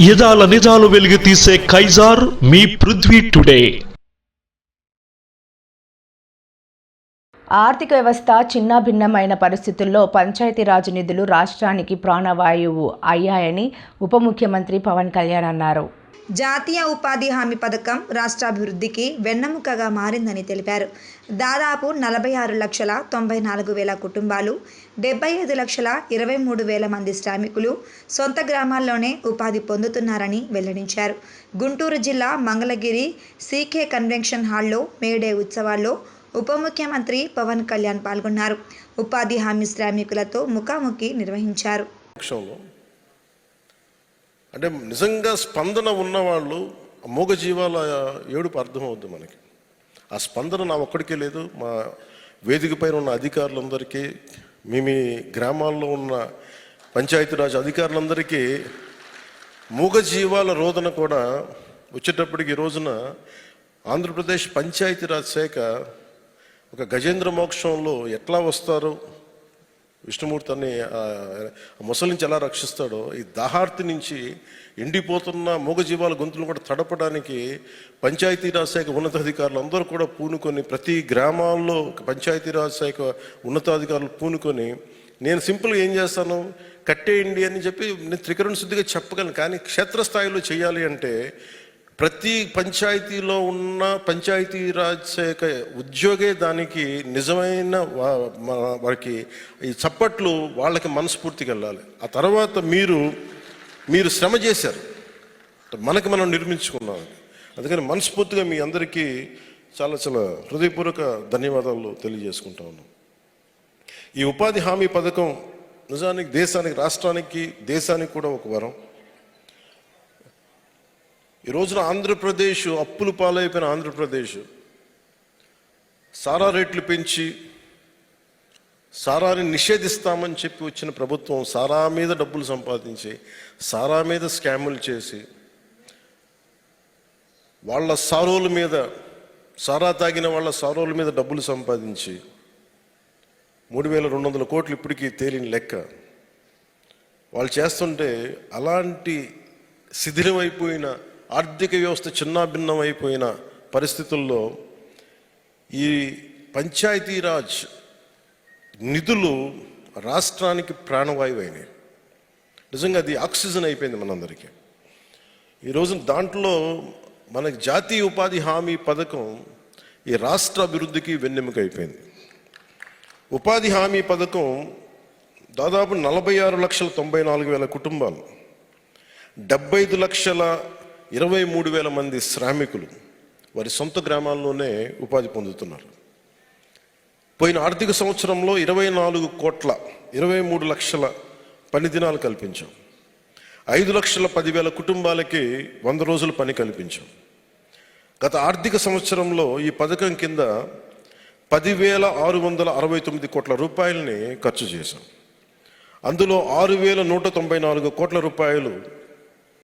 యదాల నిజాలు వెలిగి తీసే కైజార్ మీ పృథ్వీ టుడే. ఆర్థిక వ్యవస్థ చిన్నాభిన్నమైన పరిస్థితుల్లో పంచాయతీరాజ్ నిధులు రాష్ట్రానికి ప్రాణవాయువు అయ్యాయని ఉప ముఖ్యమంత్రి పవన్ కళ్యాణ్ అన్నారు. జాతీయ ఉపాధి హామీ పథకం రాష్ట్రాభివృద్ధికి వెన్నెముకగా మారిందని తెలిపారు. దాదాపు నలభై ఆరు లక్షల తొంభై నాలుగు వేల కుటుంబాలు డెబ్బై ఐదు లక్షల ఇరవై మూడు వేల మంది శ్రామికులు సొంత గ్రామాల్లోనే ఉపాధి పొందుతున్నారని వెల్లడించారు. గుంటూరు జిల్లా మంగళగిరి సీకే కన్వెన్షన్ హాల్లో మేడే ఉత్సవాల్లో ఉప ముఖ్యమంత్రి పవన్ కళ్యాణ్ పాల్గొన్నారు. ఉపాధి హామీ శ్రామికులతో ముఖాముఖి నిర్వహించారు. అంటే నిజంగా స్పందన ఉన్నవాళ్ళు మూగజీవాల ఏడుపు అర్థమవుద్ది మనకి. ఆ స్పందన నా ఒక్కడికే లేదు మా వేదిక పైన ఉన్న అధికారులందరికీ మీ మీ గ్రామాల్లో ఉన్న పంచాయతీరాజ్ అధికారులందరికీ మూగజీవాల రోదన కూడా వచ్చేటప్పటికి ఈ రోజున ఆంధ్రప్రదేశ్ పంచాయతీరాజ్ శాఖ ఒక గజేంద్ర మోక్షంలో ఎట్లా వస్తారు విష్ణుమూర్తిని ఆ ముసలి నుంచి ఎలా రక్షిస్తాడో ఈ దాహార్తి నుంచి ఎండిపోతున్న మూగజీవాల గొంతులు కూడా తడపడానికి పంచాయతీరాజ్ శాఖ ఉన్నతాధికారులు అందరూ కూడా పూనుకొని ప్రతి గ్రామాల్లో పంచాయతీరాజ్ శాఖ ఉన్నతాధికారులు పూనుకొని నేను సింపుల్గా ఏం చేస్తాను? కట్టేయండి అని చెప్పి నేను త్రికరణ శుద్ధిగా చెప్పగలను కానీ క్షేత్రస్థాయిలో చేయాలి అంటే ప్రతి పంచాయతీలో ఉన్న పంచాయతీరాజ్ శాఖ ఉద్యోగే దానికి నిజమైన వారికి ఈ చప్పట్లు వాళ్ళకి మనస్ఫూర్తికి వెళ్ళాలి. ఆ తర్వాత మీరు మీరు శ్రమ చేశారు. మనకి మనం నిర్మించుకున్నాం. అందుకని మనస్ఫూర్తిగా మీ అందరికీ చాలా చాలా హృదయపూర్వక ధన్యవాదాలు తెలియజేసుకుంటా ఉన్నాం. ఈ ఉపాధి హామీ పథకం నిజానికి దేశానికి రాష్ట్రానికి దేశానికి కూడా ఒక వరం. ఈ రోజున ఆంధ్రప్రదేశ్ అప్పులు పాలైపోయిన ఆంధ్రప్రదేశ్. సారా రేట్లు పెంచి సారాని నిషేధిస్తామని చెప్పి వచ్చిన ప్రభుత్వం సారా మీద డబ్బులు సంపాదించి సారా మీద స్కాములు చేసి వాళ్ళ సారోల మీద సారా తాగిన వాళ్ళ సారోల మీద డబ్బులు సంపాదించి మూడు వేల రెండు వందల కోట్లు ఇప్పటికీ తేలిన లెక్క. వాళ్ళు చేస్తుంటే అలాంటి శిథిలమైపోయిన ఆర్థిక వ్యవస్థ చిన్నాభిన్నమైపోయిన పరిస్థితుల్లో ఈ పంచాయతీరాజ్ నిధులు రాష్ట్రానికి ప్రాణవాయువు అయినాయి నిజంగా అది ఆక్సిజన్ అయిపోయింది మనందరికీ. ఈరోజు దాంట్లో మనకి జాతీయ ఉపాధి హామీ పథకం ఈ రాష్ట్ర అభివృద్ధికి వెన్నెముక అయిపోయింది ఉపాధి హామీ పథకం దాదాపు నలభై ఆరు లక్షల తొంభై నాలుగు వేల కుటుంబాలు డెబ్బై ఐదు లక్షల ఇరవై మూడు వేల మంది శ్రామికులు వారి సొంత గ్రామాల్లోనే ఉపాధి పొందుతున్నారు. పోయిన ఆర్థిక సంవత్సరంలో ఇరవై నాలుగు కోట్ల ఇరవై మూడు లక్షల పని దినాలు కల్పించాం. ఐదు లక్షల పదివేల కుటుంబాలకి వంద రోజుల పని కల్పించాం. గత ఆర్థిక సంవత్సరంలో ఈ పథకం కింద పదివేల ఆరు వందల అరవై తొమ్మిది కోట్ల రూపాయలని ఖర్చు చేశాం. అందులో ఆరు వేల నూట తొంభై నాలుగు కోట్ల రూపాయలు